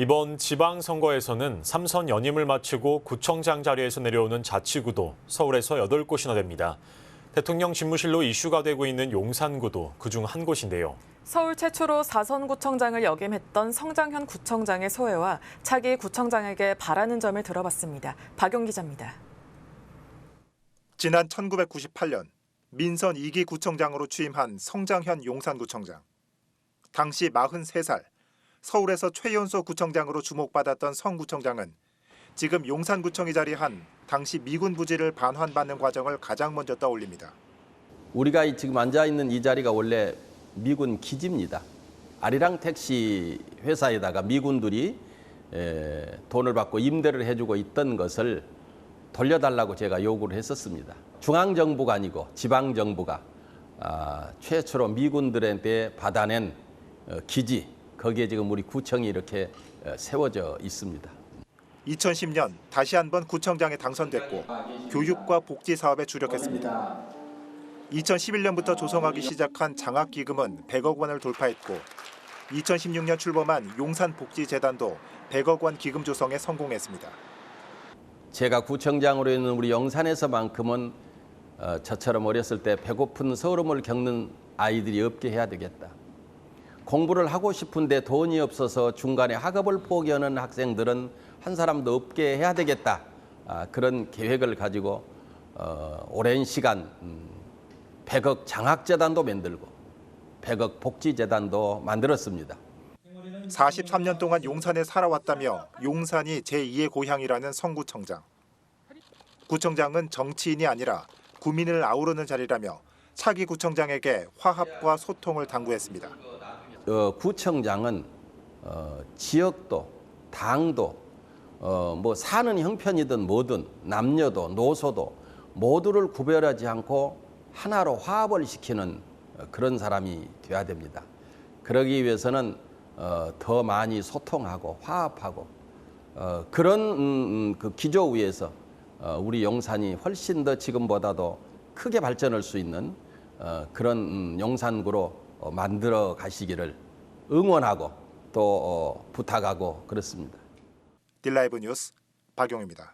이번 지방선거에서는 삼선 연임을 마치고 구청장 자리에서 내려오는 자치구도 서울에서 8곳이나 됩니다. 대통령 집무실로 이슈가 되고 있는 용산구도 그중 한 곳인데요. 서울 최초로 4선 구청장을 역임했던 성장현 구청장의 소회와 차기 구청장에게 바라는 점을 들어봤습니다. 박용 기자입니다. 지난 1998년 민선 2기 구청장으로 취임한 성장현 용산구청장. 당시 43살 서울에서 최연소 구청장으로 주목받았던 성 구청장은 지금 용산구청이 자리한 당시 미군 부지를 반환받는 과정을 가장 먼저 떠올립니다. 우리가 이- 지금 앉아 있는 이 자리가 원래 미군 기지입니다. 아리랑 택시 회사에다가 미군들이 에, 돈을 받고 임대를 해주고 있던 것을 돌려달라고 제가 요구를 했었습니다. 중앙 정부가 아니고 지방 정부가 아, 최초로 미군들한테 받아낸 어, 기지 거기에 지금 우리 구청이 이렇게 어, 세워져 있습니다. 2010년 다시 한번 구청장에 당선됐고 교육과 복지 사업에 주력했습니다. 2011년부터 조성하기 시작한 장학기금은 100억 원을 돌파했고 2016년 출범한 용산복지재단도 100억 원 기금 조성에 성공했습니다. 제가 구청장으로 있는 우리 영산에서만큼은 어, 저처럼 어렸을 때 배고픈 서름을 겪는 아이들이 없게 해야 되겠다. 공부를 하고 싶은데 돈이 없어서 중간에 학업을 포기하는 학생들은 한 사람도 없게 해야 되겠다. 아, 그런 계획을 가지고 어, 오랜 시간 음, 100억 장학재단도 만들고 100억 복지재단도 만들었습니다. 43년 동안 용산에 살아왔다며 용산이 제2의 고향이라는 성구청장. 구청장은 정치인이 아니라 구민을 아우르는 자리라며 차기 구청장에게 화합과 소통을 당부했습니다. 어, 구청장은 어, 지역도 당도 어, 뭐 사는 형편이든 뭐든 남녀도 노소도 모두를 구별하지 않고 하나로 화합을 시키는 어, 그런 사람이 돼야 됩니다. 그러기 위해서는 어, 더 많이 소통하고 화합하고 어, 그런 음, 음, 그 기조 위에서 어, 우리 용산이 훨씬 더 지금보다도 크게 발전할 수 있는 어, 그런 음, 용산구로 어, 만들어 가시기를 응원하고 또 어, 부탁하고 그렇습니다. 딜라이브 뉴스 박용입니다.